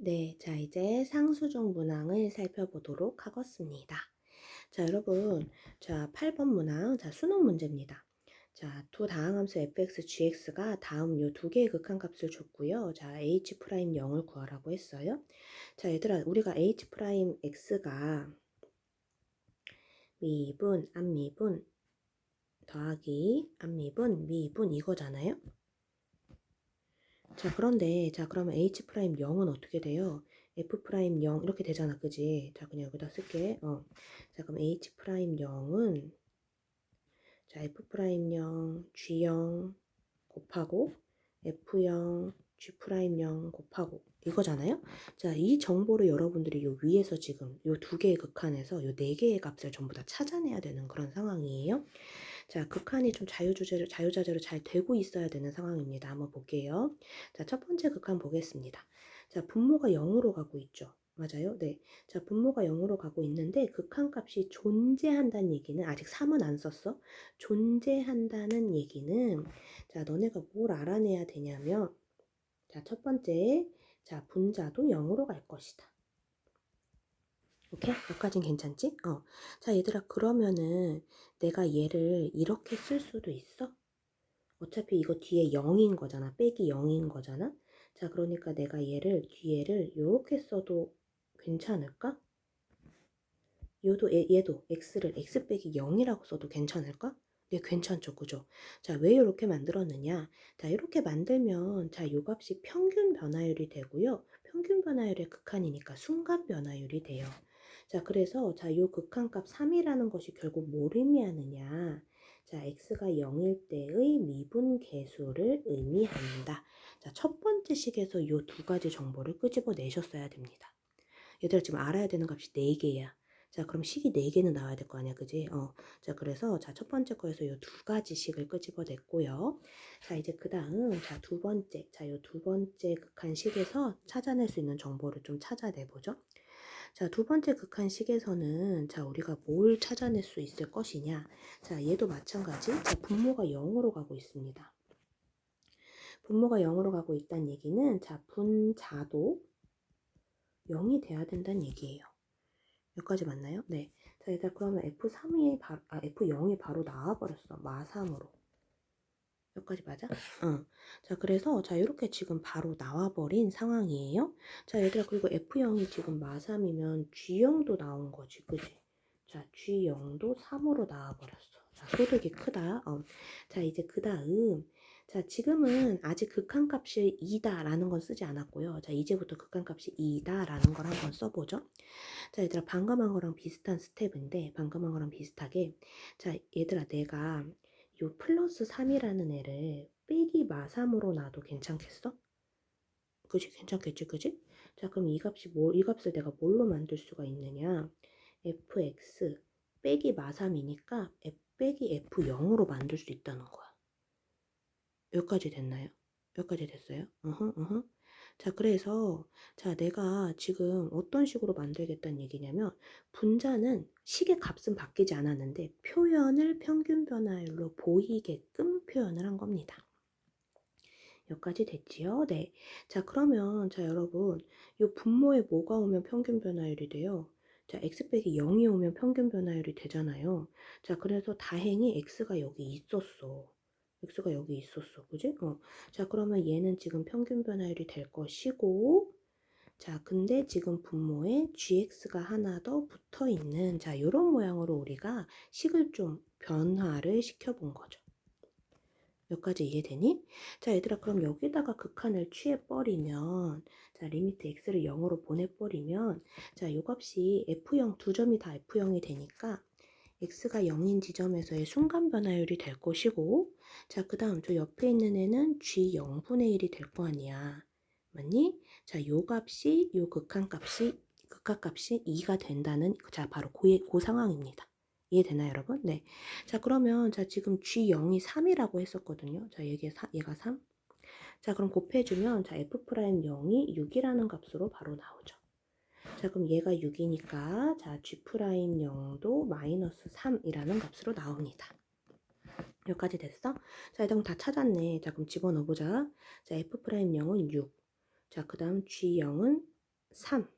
네, 자, 이제 상수중 문항을 살펴보도록 하겠습니다. 자, 여러분, 자, 8번 문항, 자, 수능 문제입니다. 자, 두 다항함수 fx, gx가 다음 요 두 개의 극한값을 줬고요. 자, h 프라임 0을 구하라고 했어요. 자, 얘들아, 우리가 h 프라임 x가 미분, 앞미분, 더하기 앞미분, 미분 이거잖아요. 자, 그런데, 자, 그러면 h 프라임 0은 어떻게 돼요? f 프라임 0 이렇게 되잖아, 그지? 자, 그냥 여기다 쓸게. 어. 자, 그럼 h 프라임 0은 자, f 프라임 0, g 0 곱하고 f 0, g 프라임 0 곱하고 이거잖아요. 자, 이 정보를 여러분들이 요 위에서 지금 요 두 개의 극한에서 요 네 개의 값을 전부 다 찾아내야 되는 그런 상황이에요. 자, 극한이 좀 자유주제로, 자유자재로 잘 되고 있어야 되는 상황입니다. 한번 볼게요. 자, 첫 번째 극한 보겠습니다. 자, 분모가 0으로 가고 있죠. 맞아요? 네. 자, 분모가 0으로 가고 있는데 극한 값이 존재한다는 얘기는 아직 3은 안 썼어. 존재한다는 얘기는 자, 너네가 뭘 알아내야 되냐면 자, 첫 번째 자, 분자도 0으로 갈 것이다. 오케이? 여기까진 괜찮지? 어. 자, 얘들아, 그러면은 내가 얘를 이렇게 쓸 수도 있어? 어차피 이거 뒤에 0인 거잖아. 빼기 0인 거잖아. 자, 그러니까 내가 얘를 뒤에를 이렇게 써도 괜찮을까? 얘도, 얘도 x를 x 빼기 0이라고 써도 괜찮을까? 네, 괜찮죠. 그죠? 자, 왜 이렇게 만들었느냐? 자, 이렇게 만들면 자, 요 값이 평균 변화율이 되고요. 평균 변화율의 극한이니까 순간 변화율이 돼요. 자, 그래서 자, 요 극한값 3이라는 것이 결국 뭘 의미하느냐? 자, x가 0일 때의 미분 계수를 의미한다. 자, 첫 번째 식에서 요 두 가지 정보를 끄집어 내셨어야 됩니다. 얘들아 지금 알아야 되는 값이 4개야. 자, 그럼 식이 4개는 나와야 될 거 아니야, 그지? 어. 자, 그래서 자, 첫 번째 거에서 요 두 가지 식을 끄집어 냈고요. 자, 이제 그 다음, 자, 두 번째. 자, 요 두 번째 극한 식에서 찾아낼 수 있는 정보를 좀 찾아내보죠. 자, 두 번째 극한식에서는 자, 우리가 뭘 찾아낼 수 있을 것이냐? 자, 얘도 마찬가지. 자, 분모가 0으로 가고 있습니다. 분모가 0으로 가고 있다는 얘기는 자, 분자도 0이 돼야 된다는 얘기예요. 여기까지 맞나요? 네. 자, 일단 그러면 F3이 바로, 아, F0이 바로 나와버렸어. 마삼으로. 여기까지 맞아? 응. 자, 그래서, 자, 이렇게 지금 바로 나와버린 상황이에요. 자, 얘들아, 그리고 F0이 지금 마3이면 G0도 나온 거지, 그지? 자, G0도 3으로 나와버렸어. 자, 소득이 크다. 어. 자, 이제 그 다음, 자, 지금은 아직 극한값이 2다라는 건 쓰지 않았고요. 자, 이제부터 극한값이 2다라는 걸 한번 써보죠. 자, 얘들아, 방금 한 거랑 비슷한 스텝인데, 방금 한 거랑 비슷하게, 자, 얘들아, 내가 요 플러스 3이라는 애를 빼기 마3으로 놔도 괜찮겠어? 그지? 괜찮겠지? 그지? 자, 그럼 이 값이 뭐, 이 값을 내가 뭘로 만들 수가 있느냐? fx 빼기 마3이니까 f 빼기 f0으로 만들 수 있다는 거야. 여기까지 됐나요? 여기까지 됐어요? 으흠, 으흠. 자, 그래서, 자, 내가 지금 어떤 식으로 만들겠다는 얘기냐면, 분자는 식의 값은 바뀌지 않았는데, 표현을 평균 변화율로 보이게끔 표현을 한 겁니다. 여기까지 됐지요? 네. 자, 그러면, 자, 여러분, 이 분모에 뭐가 오면 평균 변화율이 돼요? 자, x 빼기 0이 오면 평균 변화율이 되잖아요. 자, 그래서 다행히 x가 여기 있었어. X가 여기 있었어. 그지? 어. 자, 그러면 얘는 지금 평균 변화율이 될 것이고, 자, 근데 지금 분모에 gx가 하나 더 붙어 있는, 자, 요런 모양으로 우리가 식을 좀 변화를 시켜본 거죠. 여기까지 이해되니? 자, 얘들아, 그럼 여기다가 극한을 취해버리면, 자, 리미트 x를 0으로 보내버리면, 자, 요 값이 f0, 두 점이 다 f0이 되니까, x가 0인 지점에서의 순간 변화율이 될 것이고 자, 그 다음 저 옆에 있는 애는 g 0분의 1이 될 거 아니야. 맞니? 자, 요 값이 요 극한 값이 극한 값이 2가 된다는 자, 바로 고, 고 상황입니다. 이해되나요, 여러분? 네. 자, 그러면 자, 지금 g0이 3이라고 했었거든요. 자, 얘가, 얘가 3. 자, 그럼 곱해 주면 자, f'0이 6이라는 값으로 바로 나오죠. 자 그럼 얘가 6이니까 자 G'0도 마이너스 3이라는 값으로 나옵니다. 여기까지 됐어? 자 일단 다 찾았네. 자 그럼 집어넣어보자. 자 F'0은 6. 자 그 다음 G0은 3.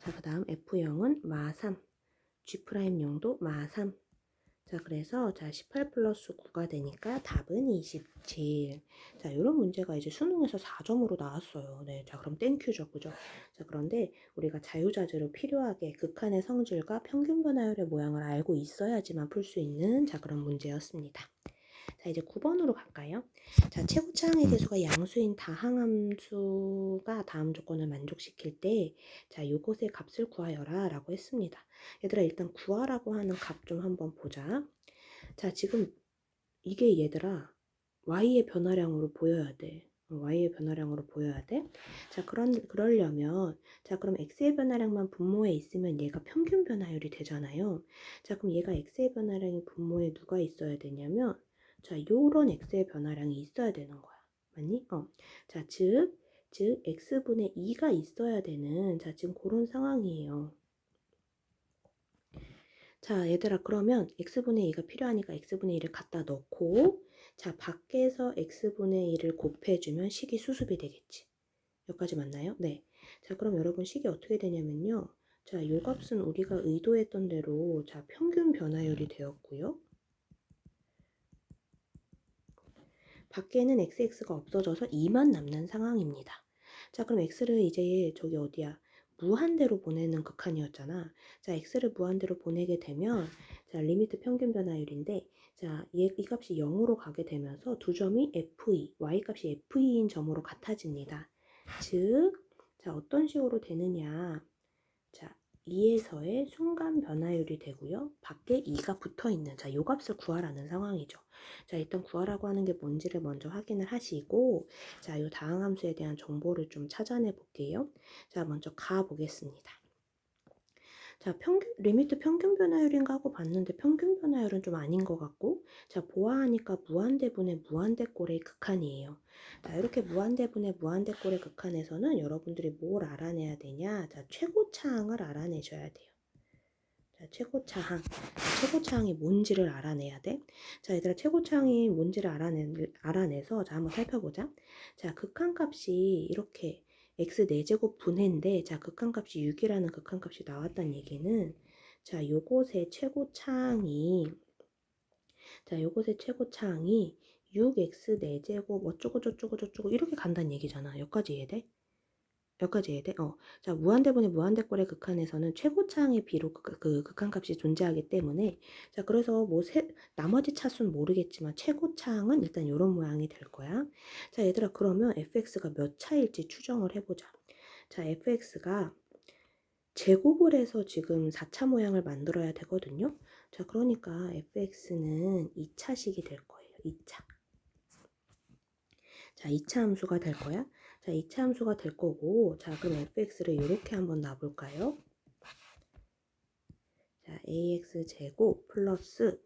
자, 그 다음 F0은 마 3. G'0도 마 3. 자, 그래서 자, 18 플러스 9가 되니까 답은 27. 자, 이런 문제가 이제 수능에서 4점으로 나왔어요. 네, 자, 그럼 땡큐죠, 그죠? 자, 그런데 우리가 자유자재로 필요하게 극한의 성질과 평균 변화율의 모양을 알고 있어야지만 풀 수 있는 자, 그런 문제였습니다. 자, 이제 9번으로 갈까요? 자, 최고차항의 개수가 양수인 다항함수가 다음 조건을 만족시킬 때, 자, 요것의 값을 구하여라 라고 했습니다. 얘들아, 일단 구하라고 하는 값 좀 한번 보자. 자, 지금 이게 얘들아, y의 변화량으로 보여야 돼. 어, y의 변화량으로 보여야 돼. 자, 그런, 그러려면, 자, 그럼 x의 변화량만 분모에 있으면 얘가 평균 변화율이 되잖아요. 자, 그럼 얘가 x의 변화량이 분모에 누가 있어야 되냐면, 자, 요런 x의 변화량이 있어야 되는 거야. 맞니? 어. 자, 즉, 즉, x분의 2가 있어야 되는, 자, 지금 그런 상황이에요. 자, 얘들아, 그러면 x분의 2가 필요하니까 x분의 2를 갖다 넣고, 자, 밖에서 x분의 2를 곱해주면 식이 수습이 되겠지. 여기까지 맞나요? 네. 자, 그럼 여러분 식이 어떻게 되냐면요. 자, 요 값은 우리가 의도했던 대로, 자, 평균 변화율이 되었고요. 밖에는 xx가 없어져서 2만 남는 상황입니다. 자, 그럼 x를 이제 저기 어디야? 무한대로 보내는 극한이었잖아. 자, x를 무한대로 보내게 되면 자, 리미트 평균 변화율인데 자, 얘, 이 값이 0으로 가게 되면서 두 점이 f2, y 값이 f2인 점으로 같아집니다. 즉, 자, 어떤 식으로 되느냐? 자, 2에서의 순간 변화율이 되고요. 밖에 2가 붙어 있는 자, 요 값을 구하라는 상황이죠. 자, 일단 구하라고 하는 게 뭔지를 먼저 확인을 하시고 자, 요 다항 함수에 대한 정보를 좀 찾아내 볼게요. 자, 먼저 가 보겠습니다. 자, 평균, 리미트 평균 변화율인가 하고 봤는데 평균 변화율은 좀 아닌 것 같고 자, 보아하니까 무한대분의 무한대꼴의 극한이에요. 자, 이렇게 무한대분의 무한대꼴의 극한에서는 여러분들이 뭘 알아내야 되냐? 자, 최고차항을 알아내셔야 돼요. 자, 최고차항. 최고차항이 뭔지를 알아내야 돼. 자, 얘들아, 최고차항이 뭔지를 알아내, 알아내서, 자, 한번 살펴보자. 자, 극한값이 이렇게 x 4제곱 분해인데, 자, 극한값이 6이라는 극한값이 나왔다는 얘기는, 자, 요것의 최고차항이, 자, 요것의 최고차항이 6x 4제곱 어쩌고 저쩌고 저쩌고 이렇게 간다는 얘기잖아. 여기까지 이해돼? 여기까지 이해돼? 어. 자, 무한대분의 무한대꼴의 극한에서는 최고차항의 비로 그, 그 극한값이 존재하기 때문에 자, 그래서 뭐 세, 나머지 차수는 모르겠지만 최고차항은 일단 이런 모양이 될 거야. 자, 얘들아 그러면 fx가 몇 차일지 추정을 해보자. 자, fx가 제곱을 해서 지금 4차 모양을 만들어야 되거든요. 자, 그러니까 fx는 2차식이 될 거예요. 2차. 자, 2차 함수가 될 거야. 자, 2차 함수가 될 거고, 자, 그럼 fx를 이렇게 한번 놔볼까요? 자, ax 제곱 플러스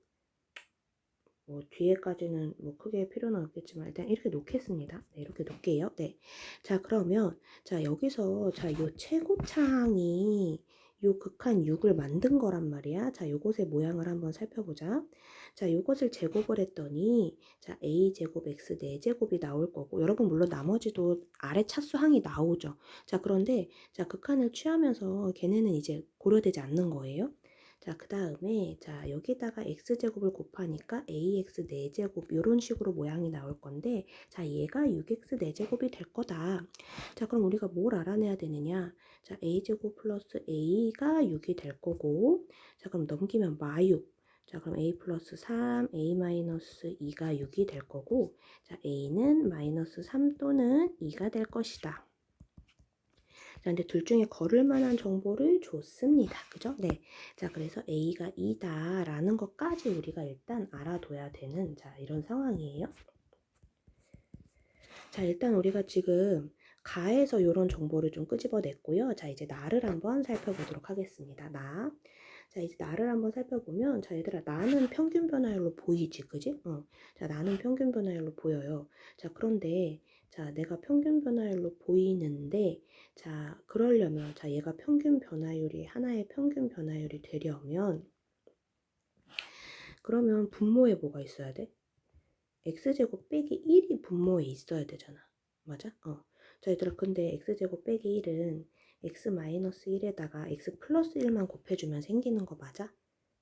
뭐 뒤에까지는 뭐 크게 필요는 없겠지만 일단 이렇게 놓겠습니다. 네, 이렇게 놓을게요. 네. 자, 그러면 자, 여기서 자, 요 최고차항이 요 극한 6을 만든 거란 말이야. 자, 요것의 모양을 한번 살펴보자. 자, 요것을 제곱을 했더니 자, a 제곱 x 4제곱이 나올 거고 여러분 물론 나머지도 아래 차수항이 나오죠. 자, 그런데 자, 극한을 취하면서 걔네는 이제 고려되지 않는 거예요. 자, 그 다음에, 자, 여기다가 x제곱을 곱하니까 ax 4제곱, 이런 식으로 모양이 나올 건데, 자, 얘가 6x 4제곱이 될 거다. 자, 그럼 우리가 뭘 알아내야 되느냐? 자, a제곱 플러스 a가 6이 될 거고, 자, 그럼 넘기면 마6. 자, 그럼 a 플러스 3, a 마이너스 2가 6이 될 거고, 자, a는 마이너스 3 또는 2가 될 것이다. 자, 근데 둘 중에 걸을 만한 정보를 줬습니다. 그죠? 네. 자, 그래서 A가 2다 라는 것까지 우리가 일단 알아둬야 되는 자, 이런 상황이에요. 자, 일단 우리가 지금 가에서 이런 정보를 좀 끄집어냈고요. 자, 이제 나를 한번 살펴보도록 하겠습니다. 나. 자, 이제 나를 한번 살펴보면, 자, 얘들아, 나는 평균 변화율로 보이지, 그지? 어. 자, 나는 평균 변화율로 보여요. 자, 그런데, 자, 내가 평균 변화율로 보이는데, 자, 그러려면, 자, 얘가 평균 변화율이, 하나의 평균 변화율이 되려면, 그러면 분모에 뭐가 있어야 돼? x제곱 빼기 1이 분모에 있어야 되잖아. 맞아? 어. 자, 얘들아, 근데 x제곱 빼기 1은 x 마이너스 1에다가 x 플러스 1만 곱해주면 생기는 거 맞아?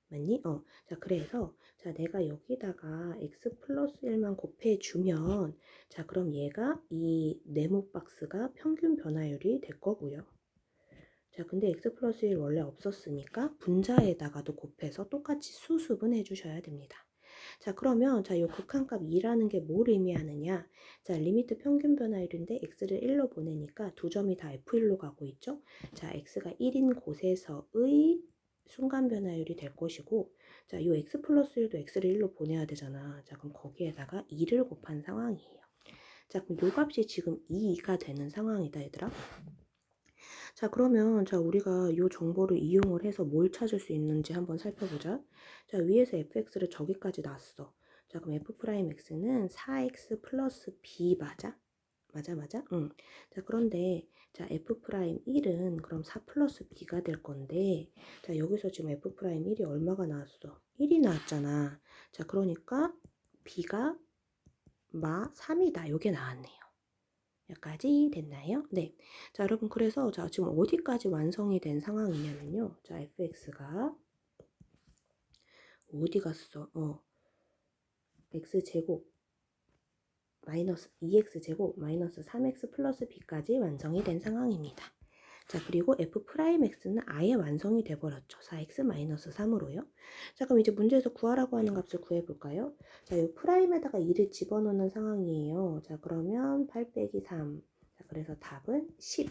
맞니? 어. 자, 그래서, 자, 내가 여기다가 x 플러스 1만 곱해주면, 자, 그럼 얘가 이 네모 박스가 평균 변화율이 될 거고요. 자, 근데 x 플러스 1 원래 없었으니까 분자에다가도 곱해서 똑같이 수습은 해주셔야 됩니다. 자, 그러면 자, 요 극한값 2라는 게 뭘 의미하느냐? 자, 리미트 평균 변화율인데 x를 1로 보내니까 두 점이 다 f1로 가고 있죠? 자, x가 1인 곳에서의 순간 변화율이 될 것이고 자, 요 x 플러스 1도 x를 1로 보내야 되잖아. 자, 그럼 거기에다가 2를 곱한 상황이에요. 자, 그럼 요 값이 지금 2가 되는 상황이다, 얘들아. 자, 그러면 자, 우리가 요 정보를 이용을 해서 뭘 찾을 수 있는지 한번 살펴보자. 자, 위에서 fx를 저기까지 놨어. 자, 그럼 f'x는 4x 플러스 b 맞아? 맞아, 맞아? 응. 자, 그런데 자, f'1은 그럼 4 플러스 b가 될 건데 자, 여기서 지금 f'1이 얼마가 나왔어? 1이 나왔잖아. 자, 그러니까 b가 마 3이다. 요게 나왔네요. 여기까지 됐나요? 네. 자, 여러분, 그래서, 자, 지금 어디까지 완성이 된 상황이냐면요. 자, fx가, 어디 갔어? 어, x제곱, 마이너스 2x제곱, 마이너스 3x 플러스 b까지 완성이 된 상황입니다. 자, 그리고 f'x는 아예 완성이 돼버렸죠. 4x 마이너스 3으로요. 자, 그럼 이제 문제에서 구하라고 하는 값을 구해볼까요? 자, 이 프라임에다가 2를 집어넣는 상황이에요. 자, 그러면 8 빼기 3. 자, 그래서 답은 10.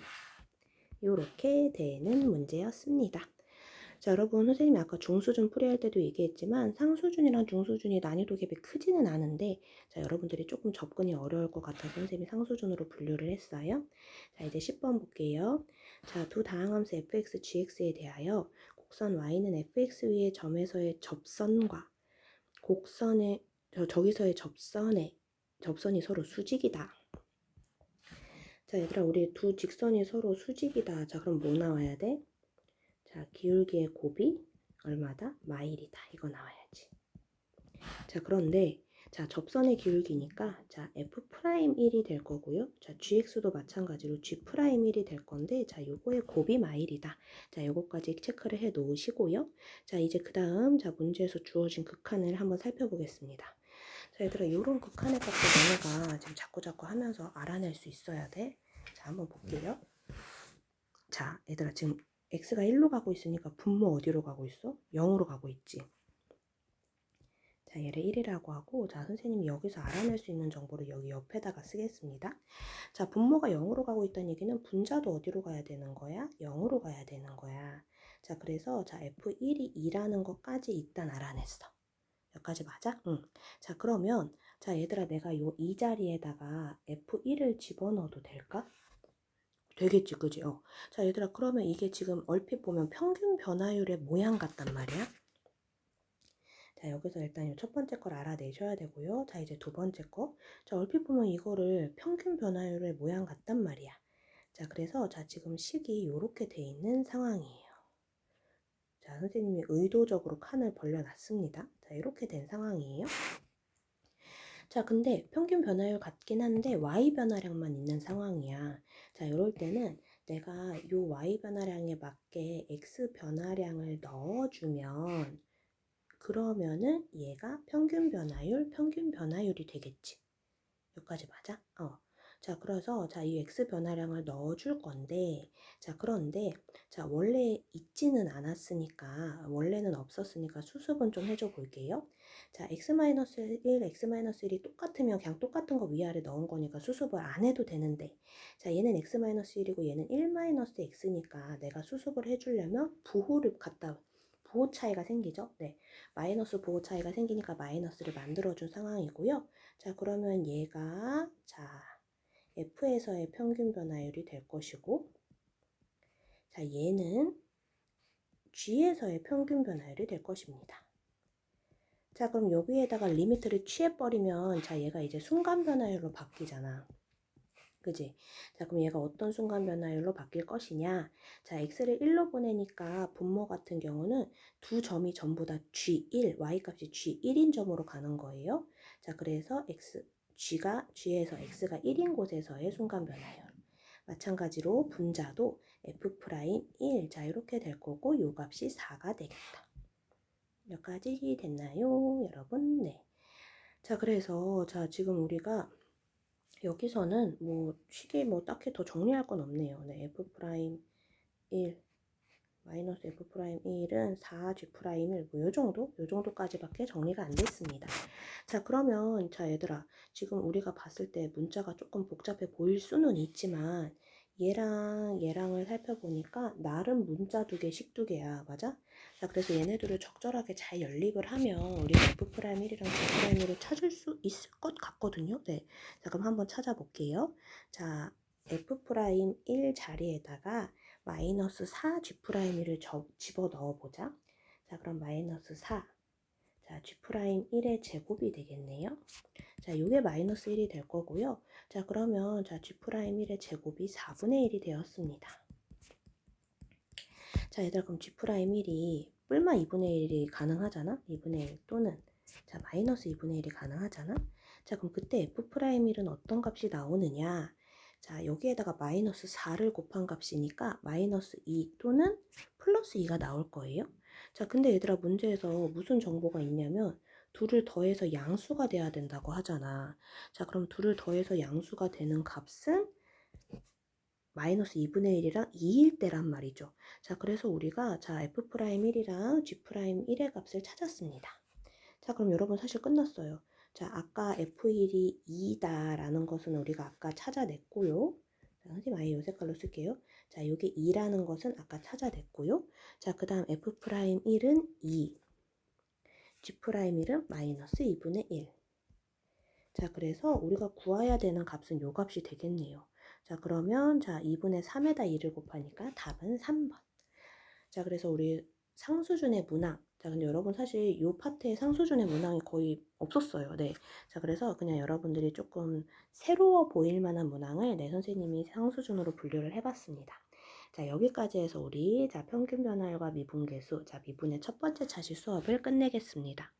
이렇게 되는 문제였습니다. 자, 여러분, 선생님이 아까 중수준 풀이할 때도 얘기했지만 상수준이랑 중수준이 난이도 갭이 크지는 않은데 자, 여러분들이 조금 접근이 어려울 것 같아서 선생님이 상수준으로 분류를 했어요. 자, 이제 10번 볼게요. 자, 두 다항함수 fx, gx에 대하여 곡선 y는 fx 위의 점에서의 접선과 곡선의 저, 저기서의 접선의 접선이 서로 수직이다. 자, 얘들아, 우리 두 직선이 서로 수직이다. 자, 그럼 뭐 나와야 돼? 자, 기울기의 곱이 얼마다? 마일이다. 이거 나와야지. 자, 그런데 자, 접선의 기울기니까 자, f'1이 될 거고요. 자, gx도 마찬가지로 g'1이 될 건데 자, 요거의 곱이 마일이다. 자, 요거까지 체크를 해 놓으시고요. 자, 이제 그다음 자, 문제에서 주어진 극한을 한번 살펴보겠습니다. 자, 얘들아, 요런 극한의 값을 너네가 지금 자꾸자꾸 하면서 알아낼 수 있어야 돼. 자, 한번 볼게요. 자, 얘들아, 지금 x가 1로 가고 있으니까 분모 어디로 가고 있어? 0으로 가고 있지. 자, 얘를 1이라고 하고, 자, 선생님이 여기서 알아낼 수 있는 정보를 여기 옆에다가 쓰겠습니다. 자, 분모가 0으로 가고 있다는 얘기는 분자도 어디로 가야 되는 거야? 0으로 가야 되는 거야. 자, 그래서 자, F1이 2라는 것까지 일단 알아냈어. 여기까지 맞아? 응. 자, 그러면 자, 얘들아 내가 요이 자리에다가 F1을 집어넣어도 될까? 되겠지, 그지? 어. 자, 얘들아 그러면 이게 지금 얼핏 보면 평균 변화율의 모양 같단 말이야. 자, 여기서 일단 첫 번째 걸 알아내셔야 되고요. 자, 이제 두 번째 거. 자, 얼핏 보면 이거를 평균 변화율의 모양 같단 말이야. 자, 그래서 자, 지금 식이 이렇게 돼 있는 상황이에요. 자, 선생님이 의도적으로 칸을 벌려놨습니다. 자, 이렇게 된 상황이에요. 자, 근데 평균 변화율 같긴 한데 y 변화량만 있는 상황이야. 자, 이럴 때는 내가 요 y 변화량에 맞게 x 변화량을 넣어주면 그러면은 얘가 평균 변화율, 평균 변화율이 되겠지. 여기까지 맞아? 어. 자, 그래서 자, 이 x 변화량을 넣어 줄 건데 자, 그런데 자, 원래 있지는 않았으니까 원래는 없었으니까 수습은 좀 해줘 볼게요. 자, x-1, x-1이 똑같으면 그냥 똑같은 거 위아래 넣은 거니까 수습을 안 해도 되는데 자, 얘는 x-1이고 얘는 1-x니까 내가 수습을 해주려면 부호를 갖다 부호 차이가 생기죠. 네. 마이너스 부호 차이가 생기니까 마이너스를 만들어준 상황이고요. 자, 그러면 얘가, 자, F에서의 평균 변화율이 될 것이고, 자, 얘는 G에서의 평균 변화율이 될 것입니다. 자, 그럼 여기에다가 리미트를 취해버리면, 자, 얘가 이제 순간 변화율로 바뀌잖아. 그지? 자, 그럼 얘가 어떤 순간 변화율로 바뀔 것이냐? 자, x를 1로 보내니까 분모 같은 경우는 두 점이 전부 다 g1, y 값이 g1인 점으로 가는 거예요. 자, 그래서 x, g가 g에서 x가 1인 곳에서의 순간 변화율. 마찬가지로 분자도 f'1 자 이렇게 될 거고 요 값이 4가 되겠다. 여기까지 됐나요, 여러분? 네. 자, 그래서 자 지금 우리가 여기서는 뭐 쉽게 뭐 딱히 더 정리할 건 없네요. 네, f'1 마이너스 f'1은 4g'1 뭐요 정도? 요 정도까지밖에 정리가 안 됐습니다. 자, 그러면 자, 얘들아. 지금 우리가 봤을 때 문자가 조금 복잡해 보일 수는 있지만 얘랑 얘랑을 살펴보니까 나름 문자 두 개, 식 두 개야. 맞아? 자, 그래서 얘네들을 적절하게 잘 연립을 하면 우리가 f'1이랑 g'1을 찾을 수 있을 것 같거든요. 네. 자, 그럼 한번 찾아볼게요. 자, f'1 자리에다가 마이너스 4g'1을 집어 넣어 보자. 자, 그럼 마이너스 4. 자, g'1의 제곱이 되겠네요. 자, 요게 마이너스 1이 될 거고요. 자, 그러면 자, g'1의 제곱이 4분의 1이 되었습니다. 자, 얘들아, 그럼 g'1이 뿔마 2분의 1이 가능하잖아? 2분의 1 또는 자, 마이너스 2분의 1이 가능하잖아? 자, 그럼 그때 f'1은 어떤 값이 나오느냐? 자, 여기에다가 마이너스 4를 곱한 값이니까 마이너스 2 또는 플러스 2가 나올 거예요. 자, 근데 얘들아 문제에서 무슨 정보가 있냐면 둘을 더해서 양수가 돼야 된다고 하잖아. 자, 그럼 둘을 더해서 양수가 되는 값은 마이너스 2분의 1이랑 2일 때란 말이죠. 자, 그래서 우리가 자 f'1이랑 g'1의 값을 찾았습니다. 자, 그럼 여러분 사실 끝났어요. 자, 아까 f1이 2다라는 것은 우리가 아까 찾아냈고요. 자, 선생님 아예 요 색깔로 쓸게요. 자, 요게 2라는 것은 아까 찾아냈고요. 자, 그 다음 f'1은 2, g'1은 마이너스 2분의 1. 자, 그래서 우리가 구해야 되는 값은 요 값이 되겠네요. 자, 그러면 자, 2분의 3에다 2를 곱하니까 답은 3번. 자, 그래서 우리 상수준의 문항. 자, 근데 여러분 사실 요 파트에 상수준의 문항이 거의 없었어요. 네. 자, 그래서 그냥 여러분들이 조금 새로워 보일 만한 문항을 내 선생님이 상수준으로 분류를 해봤습니다. 자, 여기까지 해서 우리 자, 평균 변화율과 미분계수, 자, 미분의 첫 번째 차시 수업을 끝내겠습니다.